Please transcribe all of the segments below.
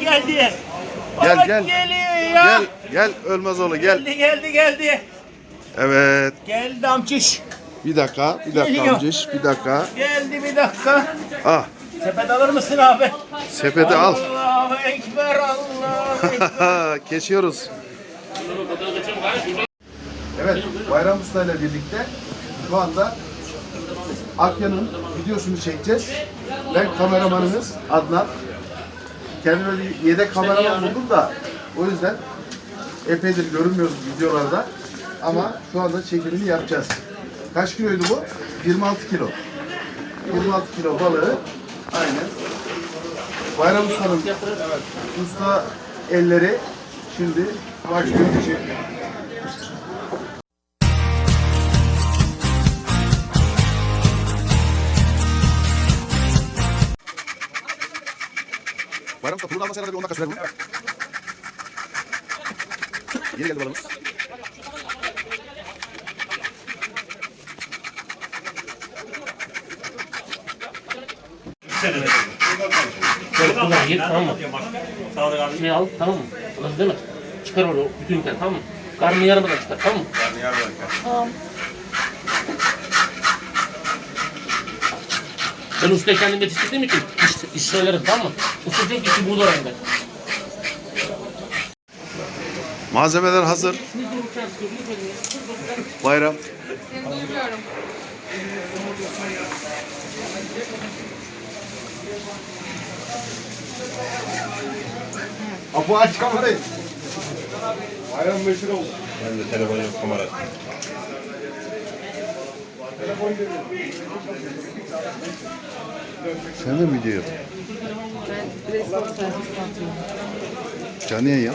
geldi. Gel, Baba gel. Geliyor ya. Gel gel Ölmezoğlu gel. Geldi geldi geldi. Evet. Geldi amçiş. Bir dakika, bir dakika Geliyor. amciş, bir dakika. Geldi bir dakika. Ah, Sepet alır mısın abi? sepeti al. Allahu Ekber Allahu Ekber. Kesiyoruz. Evet, Bayram Usta ile birlikte şu anda Akya'nın videosunu çekeceğiz. Ben kameramanınız Adnan. Kendime bir yedek kameraman buldum da o yüzden epeydir görünmüyoruz videolarda. Ama şu anda çekimini yapacağız. Kaç kiloydu bu? 26 kilo. 26 kilo balığı. Aynen. Bayram Usta'nın usta elleri şimdi başlıyor Bayram Usta kurulu alması herhalde bir 10 dakika sürer bu. Yeni geldi balığımız. Böyle kullan gir tamam mı? Şey al tamam mı? Anladın değil mi? Çıkar onu bütün tamam mı? Karnını yarmadan çıkar tamam mı? Tamam. Ben ustayı kendim yetiştirdiğim için iş, iş söylerim tamam mı? Usta çok işi bulur orayında. Malzemeler hazır. Bayram. Apo aç kamerayı. Bayram meşhur oldu. Ben de telefon yok kamera. Sen de mi? Ben servis. Canlı yayın yap.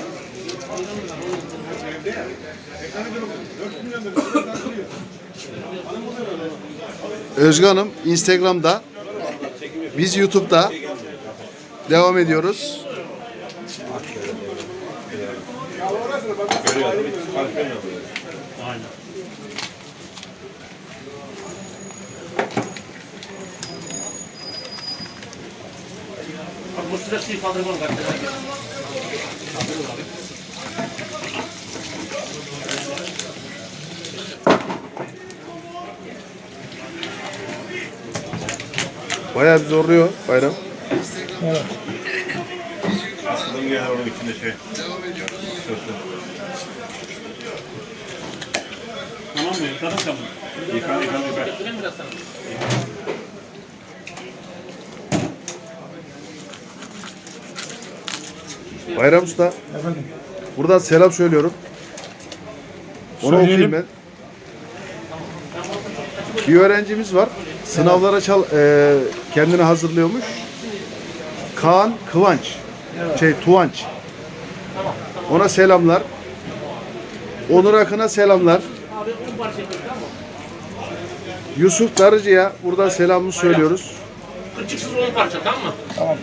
Özge Hanım Instagram'da, biz YouTube'da devam ediyoruz. Görüyorsun hiç fark etmiyor. Aynen. Bak kardeşler. Bayağı bir zorluyor Bayram. Aslında gel onun içinde şey. Sözü. Tamam mı? Bunu. Yıkan yıkan yıkan. Götüreyim biraz sana. Bayram Usta. Buradan selam söylüyorum. Onu okuyayım ben. Bir öğrencimiz var. Sınavlara çal, e, kendini hazırlıyormuş. Kaan Kıvanç. Şey Tuvanç. Ona selamlar. Onur Akın'a selamlar. Abi 10 parça yapıyoruz tamam mı? Yusuf Darıcı'ya buradan selamımızı söylüyoruz. Kırçıksız 10 parça tamam mı? Tamam.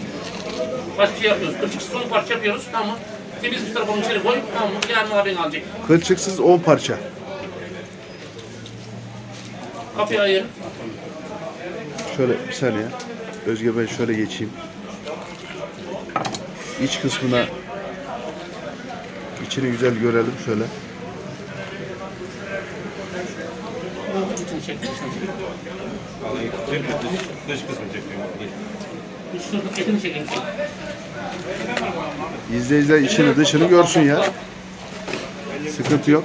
Başka şey yapıyoruz. Kırçıksız 10 parça yapıyoruz tamam mı? Temiz bir tarafını içeri koy tamam mı? Yarın abin alacak. Kılçıksız 10 parça. Kapıyı ayır. Şöyle bir saniye. Özge ben şöyle geçeyim. İç kısmına içini güzel görelim şöyle. Dış, dış, dış kısmı çekiyorum. İzleyiciler içini dışını görsün ya. Sıkıntı yok.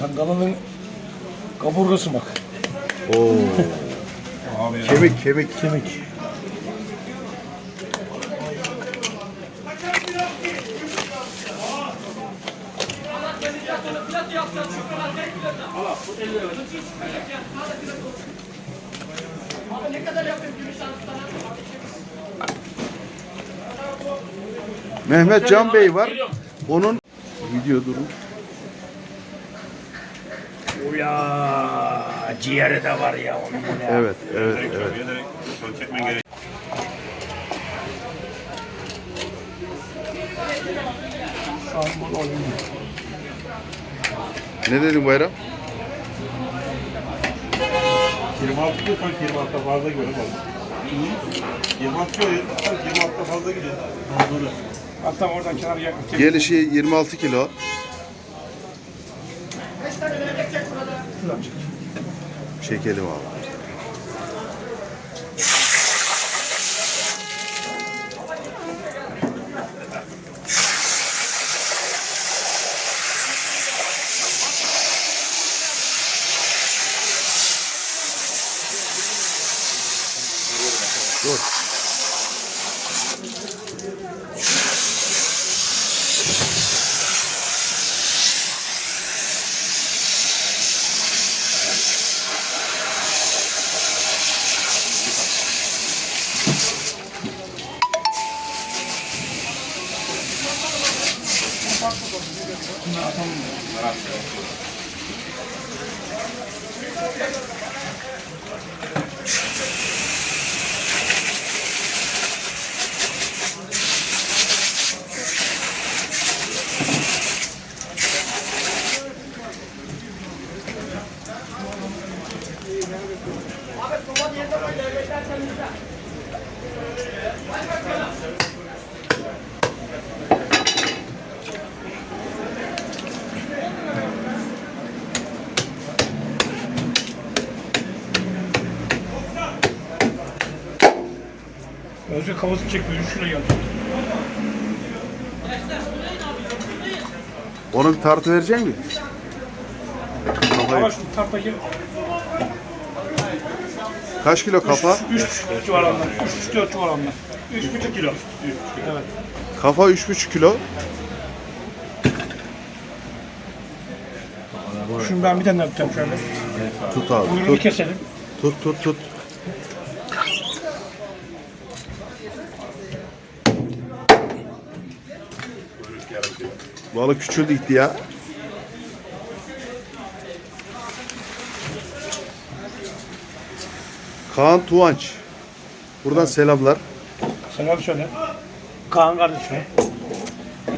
Kangalının kaburgası bak. Oo. Kemik kemik. Kemik. Mehmet Can Bey var. Onun video durun. Ula ciğeri de var ya onun ya. Evet, evet, evet. çekmen gerek. Ne dedin Bayram? 26 kilo sanki 26'da fazla gidiyor. bak. 26 kilo sanki 26'da fazla gidiyor. Hatta oradan kenara yakın. Gelişi 26 kilo. Çekelim abi. Dur. Çekmiyor. Şuraya geldi. Onu bir tartı verecek mi? Kafayı. Kaç kilo kafa? 3 civarında. 3 4 civarında. 3,5 kilo. Evet. Kafa 3,5 kilo. Şimdi ben bir tane yapacağım şöyle. Tut abi. Buyruğunu Tut keselim. tut tut. tut. Balık küçüldü gitti ya. Kaan Tuğanç. Buradan selamlar. Selam söyle. Kaan kardeşime.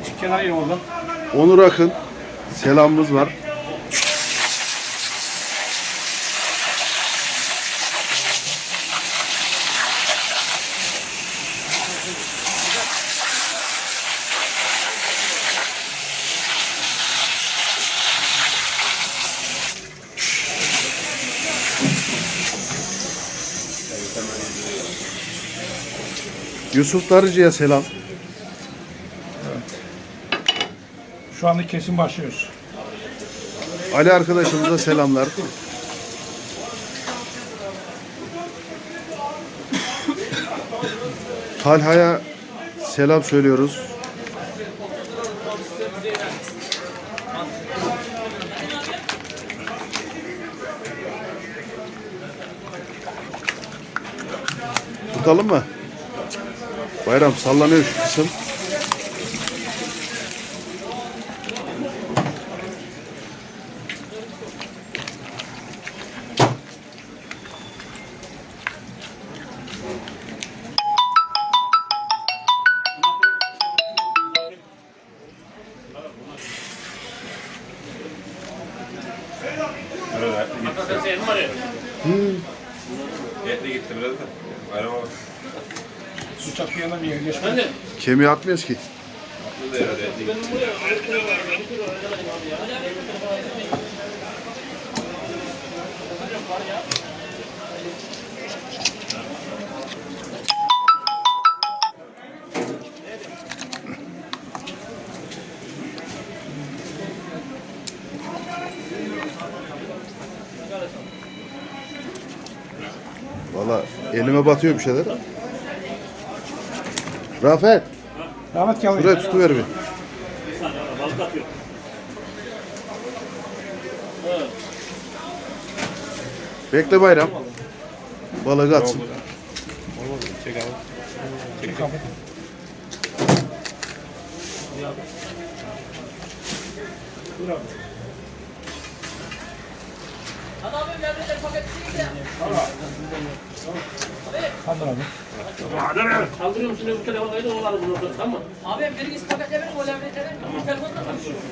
Çık kenara in oradan. Onur Akın. Selamımız var. Yusuf Darıcı'ya selam. Şu anda kesin başlıyoruz. Ali arkadaşımıza selamlar. Talha'ya selam söylüyoruz. Tutalım mı? Bayram sallanıyor şu kısım. Kemiği atmıyoruz ki. Valla elime batıyor bir şeyler. Rafet, Rahmet gel. buraya tutuver bir. balık atıyor. Bekle bayram. Balığı atsın. Olmaz mı? Çek abi. Çek abi. Buyur abi. Hadi abi. Kaldırıyorum şimdi bu telefon kaydı olalım bunu orada tamam mı? Abi biri gitsin paketle verin o levre çekelim. Bu telefonla konuşuyorum.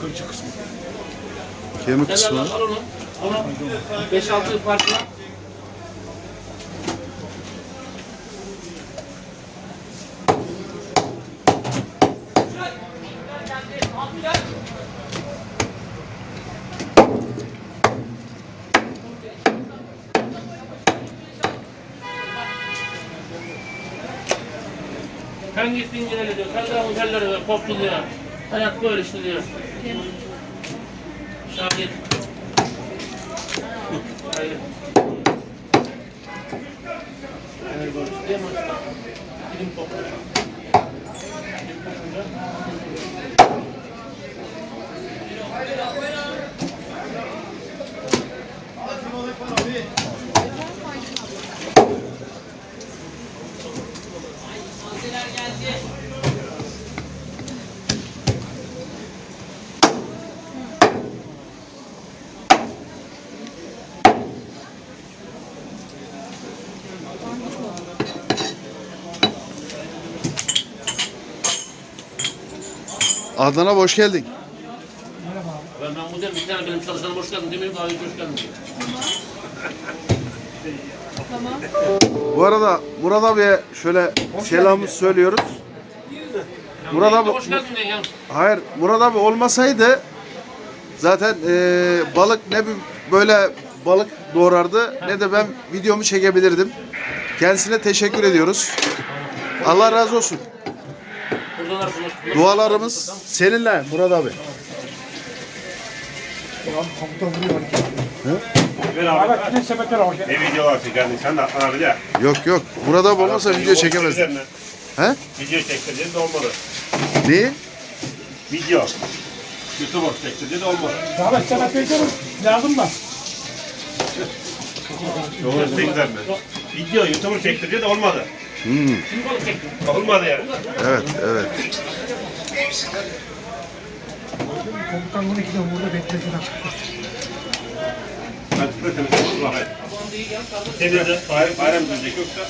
Kırıcı kısmı. Kemik kısmı. Al onu. Onu 5-6 parçala. Diyor. Hayat böyle işte diyor. Şahit. Hayır. Hayır böyle işte değil mi? Dilim koptu. Dilim kopunca. Adnan'a hoş geldin. Ben, ben bu derim bir tane benim çalışanım hoş geldin demeyin daha iyi hoş geldin diyor. Bu arada Murat abiye şöyle selamımızı söylüyoruz. Murat abi, Hoş geldin diyor ya. hayır Murat abi olmasaydı zaten eee, balık ne bir böyle balık doğrardı ne de ben videomu çekebilirdim. Kendisine teşekkür ediyoruz. Allah razı olsun. Dualarımız seninle Murat abi. Komutan vuruyor. Ver abi. Abi bütün sepetler var. Ne videolar çekerdin sen de atlan abi de. Yok yok. Murat abi olmasa video çekemezdim. He? Video çektirdiğin de olmadı. Neyi? Video. YouTube'a çektirdiğin de olmadı. Abi sepet bekliyorum. Lazım da. Doğru ne güzel mi? Video YouTube'a çektirdiğin de olmadı. Hmm, Şimdi balık çektim. Olmadı yani. evet evet. Komutan bunu iki de burada beklesin. Hadi. Ne dedi? Bayram, yoksa.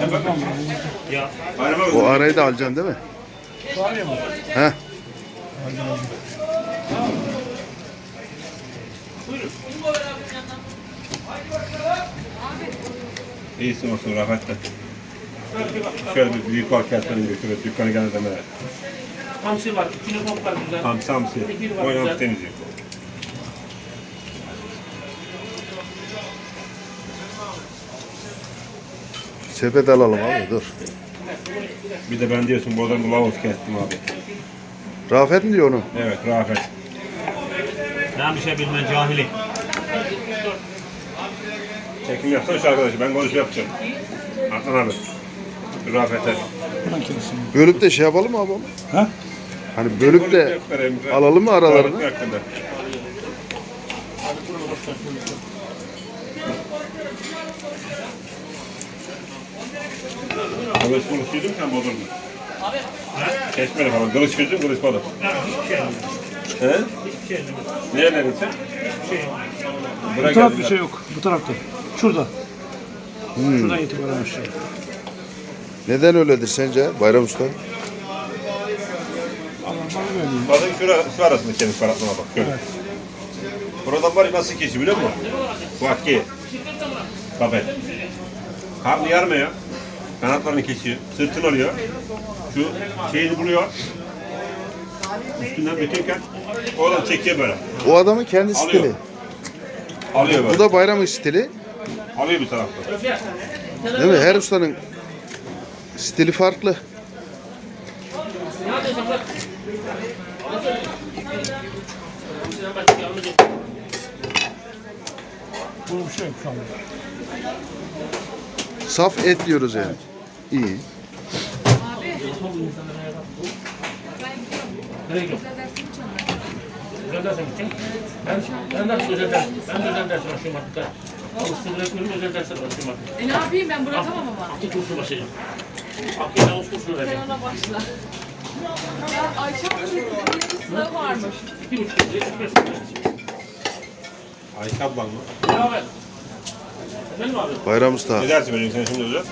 Ya bak. Ya. Bayrama O arayı da alacaksın değil mi? Çağırıyor mu? He. İyisin olsun rahatla. Şöyle bir büyük bal kesmeni götürüyor. Dükkanı gene deme. Hamsi var, içine pop var güzel. Hamsi hamsi. Tekir var Oynamak güzel. temizliyor. Sepet alalım abi dur. Bir de ben diyorsun buradan bir lavuz kestim abi. Rafet mi diyor onu? Evet Rafet. Ben bir şey bilmem cahili. Çekim yapsana şu arkadaşı. Ben konuşma yapacağım. Atlan abi. Rafet'e. Bölüp de şey yapalım mı abi onu? Ha? Hani bölüp de alalım mı aralarını? Kılıç yedin sen bozulma. Kesmedi falan. Kılıç yedin kılıç balık. He? Ne yedin sen? Bu tarafta bir şey yok. Bu tarafta. Şurada. Hmm. Şuradan itibaren aşağı. Neden öyledir sence Bayram Usta? Balığın şura, şu arasında kemik var bak. Şöyle. Buradan var ya nasıl kesiyor biliyor musun? Bak ki. Kafet. Karnı yarmıyor. Kanatlarını kesiyor. Sırtını alıyor. Şu şeyini buluyor. Üstünden bütünken oradan çekiyor böyle. O adamın kendi Alıyor. stili. Alıyor böyle. Bu da Bayram'ın stili. Alıyor bir tarafta. Değil mi? Her ustanın stili farklı. Burada bir şey yok şu anda. Saf et diyoruz yani. İyi. Nereye gidiyorsun? Özel derse gideceksin. Ben, ben de özel ders, ben de özel ders başlıyorum artık. Alıştırma yapıyorum, özel dersler başlıyorum artık. E ne yapayım ben bırakamam ama. Akıl kursu başlayacağım. Sen vereceğim. ona başla. Ya Ayşe bir sınavı varmış. İki buçuk kez. Ayşe ablan mı? Efendim abi? Bayram Usta. Ne dersi veriyorsun sen şimdi hocam?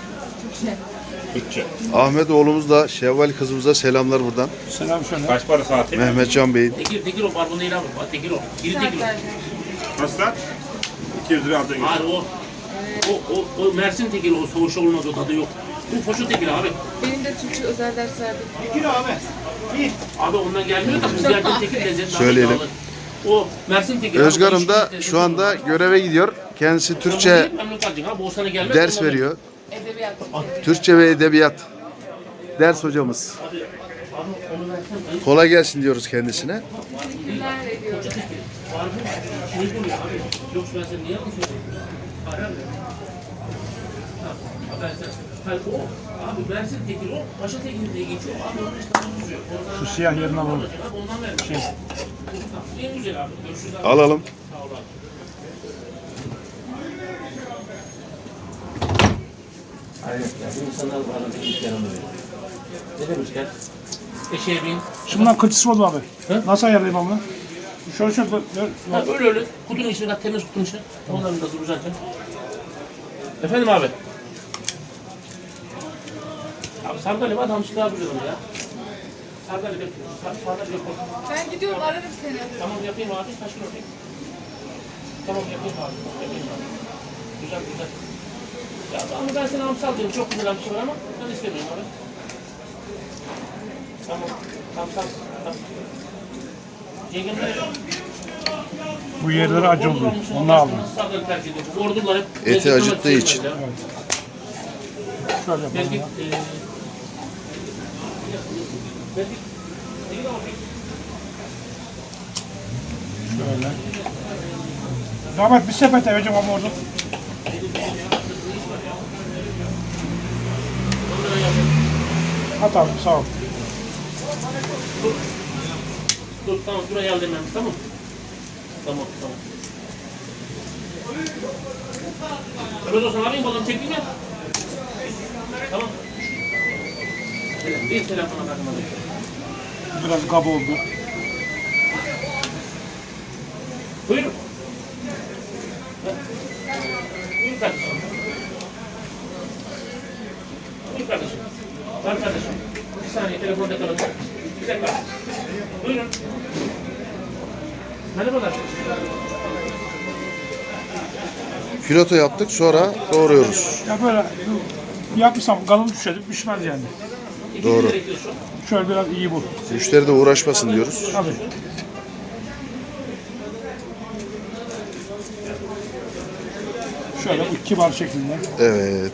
Türkçe. Ahmet oğlumuz da Şevval kızımıza selamlar buradan. Selam şöyle. Kaç para saati? Mehmetcan Bey'in. Tekir, tekir o barbun değil abi. Bak tekir o. Biri tekir o. Nasıl lan? 200 lira alacaksın. Hayır o. O, o, o Mersin tekiri o soğuşa olmaz o tadı yok. Bu poşet tekiri abi. Benim de Türkçe özel ders verdim. Kilo abi. Bir. Abi ondan gelmiyor da yerden tekir lezzetli. Söyleyelim. O Mersin tekiri. abi, Özgar'ım da şu anda göreve gidiyor. Kendisi. Türkçe ders veriyor. Edebiyat. Türkçe ve edebiyat ders hocamız. Kolay gelsin diyoruz kendisine. Günler abi. Hayır o. Abi o. Paşa diye geçiyor. Abi onun işte. Şu siyah alalım. Abi ondan ver. Şey. En güzel abi. Görüşürüz abi. Alalım. Sağ ol abi. Aynen. Ya bu insanlar bu arada ilk yaramıyor. Ne demişler? Eşeğe bin. Şundan kılçısı oldu abi. He? Nasıl ayarlayayım ben bunu? Şöyle şöyle. böyle- Ha, öyle öyle. Kutunun içine kat, temiz kutunun içine. Onların da duracaksın. Efendim abi. Abi sandalye var, hamsi daha güzel olur ya. Sandalye bekliyoruz. Ben gidiyorum ararım seni. Tamam yapayım abi, kaç yapayım? Tamam yapayım abi, yapayım abi. Güzel güzel. Ya ama ben sana hamsi alayım, çok güzel hamsi var ama ben istemiyorum abi. Tamam, tamam, tamam. tamam. Yengem de Bu yerleri acı oldu. Onu aldım. Eti acıttığı için. ya. Şöyle yapalım Belki, ya. eee, belki, değil ama pek- Şöyle. Rahmet bir sepet vereceğim ama orada. At abi sağ ol. Dur tamam buraya aldım ben tamam. Tamam tamam. Olsun arayayım bakalım çekeyim ya. Tamam. Bir telefona bakma. Biraz kaba oldu. Buyurun. Buyurun kardeşim. Buyurun kardeşim. Var kardeşim. Bir saniye telefonda kalın. Bir dakika. Buyurun. Merhabalar. Filoto yaptık sonra doğruyoruz. Ya böyle yapmışsam kalın düşer, pişmez yani. Doğru. Şöyle biraz iyi bu. Müşteri de uğraşmasın diyoruz. Tabii. Şöyle bu kibar şeklinde. Evet.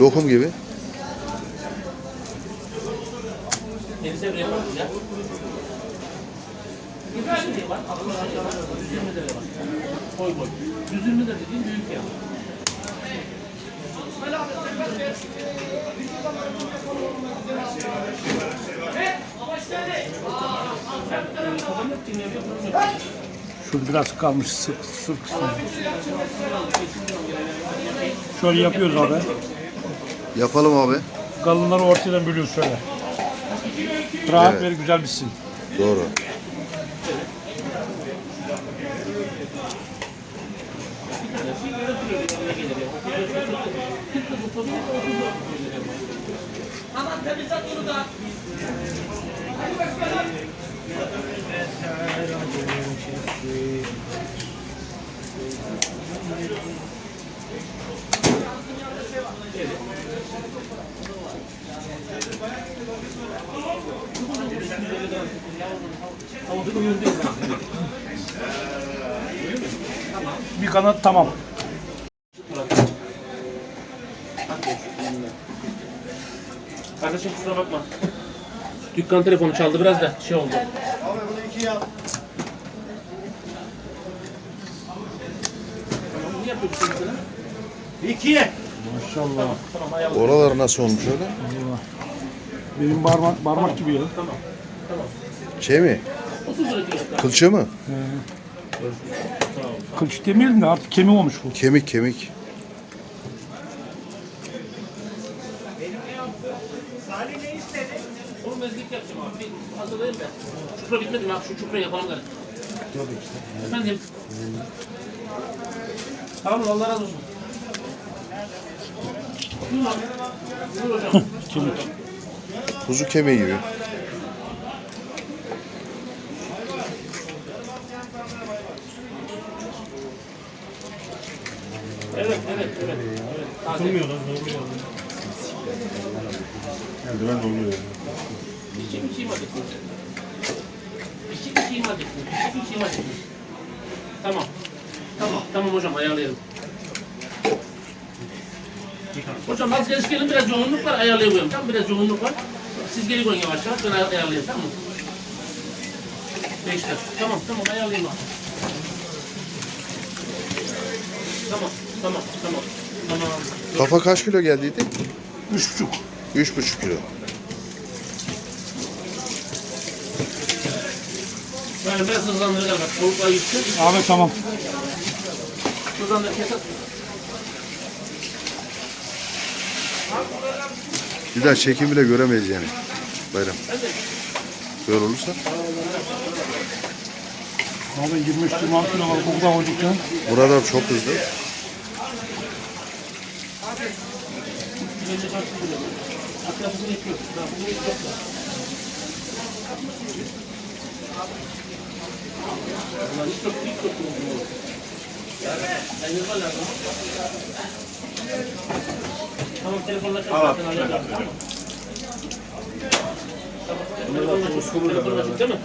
Lokum gibi. Denize bile var ya. Bir var. 60 lira var. 120 lira var. Boy boy. 120 lira dediğin büyük ya. Şurada biraz kalmış sık sık kısmı. Şöyle yapıyoruz abi. Yapalım abi. Kalınları ortadan bölüyoruz şöyle. Rahat Evet. ve güzel bitsin. Doğru. Bir kanat tamam. Kardeşim kusura bakma. Dükkan telefonu çaldı biraz da şey oldu. Abi bunu iki yap. Ne yapıyorsun sen? İki. Maşallah. Tamam ayağım. Oralar nasıl olmuş öyle? Benim parmak, parmak gibi ya. Tamam. Tamam. Şey mi? 30 lira kilo. Kılçı mı? Kılç demeyelim de artık kemik olmuş bu. Kemik kemik. Onu mezgit yapacağım abi. Hazırlayayım ben. Çupra bitmedi mi abi? Şu çupra yapalım da. Efendim? Sağ olun Allah razı olsun. Kuzu kemiği gibi. Evet, evet, evet. Taze. Eldiven Tamam, tamam hocam ayarlayalım. Hocam az geliş gelin biraz yoğunluk var ayarlayamıyorum. Tamam biraz yoğunluk var. Siz geri koyun yavaş yavaş ben ay- ayarlayayım tamam mı? Beş dakika. Tamam tamam ayarlayayım abi. Tamam tamam tamam. Tamam. Kafa kaç kilo geldiydi? Üç buçuk. Üç buçuk kilo. Yani ben hızlandıracağım gitsin. Abi tamam. Hızlandır kesin. Bir daha çekim bile göremeyiz yani. Bayram. Böyle olursa. Abi 23 26 kilo var. Bu kadar hocukken. Burada çok hızlı. Bence kaçtı Tamam telefonla. Tamam. Telefonla çık, değil mi?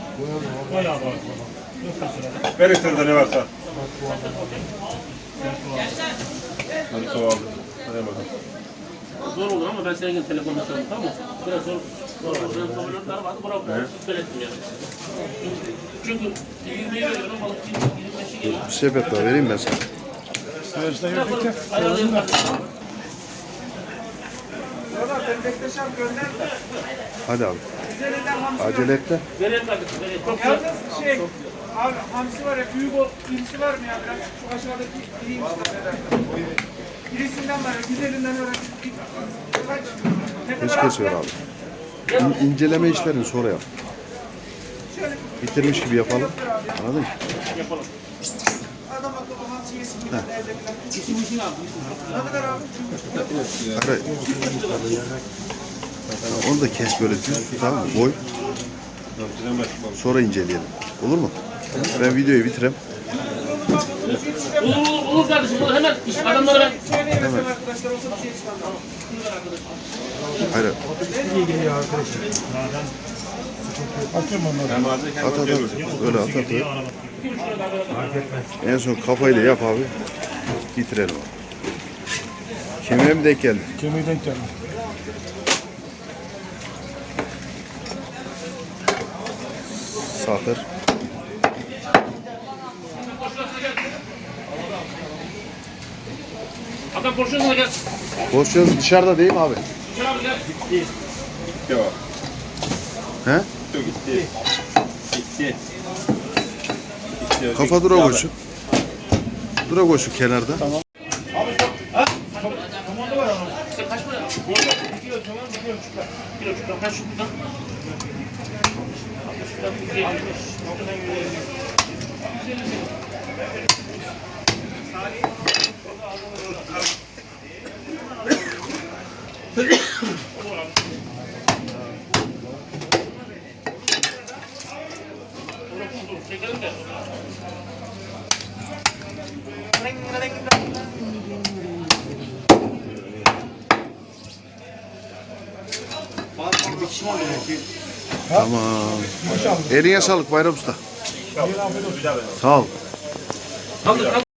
Bayağı var. Ver ekstrada ne varsa. Hadi kova aldım. Hadi bakalım. Zor olur ama ben senin telefonla çalayım tamam mı? Biraz zor. Zor olur. Benim tablolar vardı. Bırak. Söylettim yani. Çünkü 20'yi veriyorum. Balık 25'i geliyor. Bir sepet daha vereyim ben sana. Süreçte. Ayarlayayım. Hadi abi. Acele et de. Vereyim kardeşim. Vereyim. Çok güzel. Yalnız şey, abi hamsi var ya, büyük o irisi var mı ya biraz? Şu aşağıdaki iriymiş de. İrisinden var ya, güzelinden bir kaç? Ne Hiç kadar kesiyor abi. İn- inceleme işlerini sonra yap. Bitirmiş gibi yapalım. Anladın mı? Hayır. Onu da kes böyle düz tamam mı? Boy. Sonra inceleyelim. Olur mu? Ben videoyu bitireyim. Olur, olur, olur kardeşim. Olur. Hemen iş, adamlara ben... Söyleyin mesela arkadaşlar, olsa bir şey çıkar. Hayır. Atıyorum onları. At at at. Öyle at at. En son kafayla yap abi. Bitirelim. Kemiğe mi denk geldi? Kemiği denk geldi. Satır. Konuşuyorsun gel. Boşçağız dışarıda değil mi abi? Gel abi gel. Gitti o. He? Gitti. Gitti. Gitti. Kafa dura koşu. Dura koşu kenarda. Sen kaç para? Kilo tamam, kilo çıkar. Kilo çıkar. Kaç şuradan? Çekelim de. Tamam. Eline sağlık Bayram Usta. Sağ ol. Kaldır.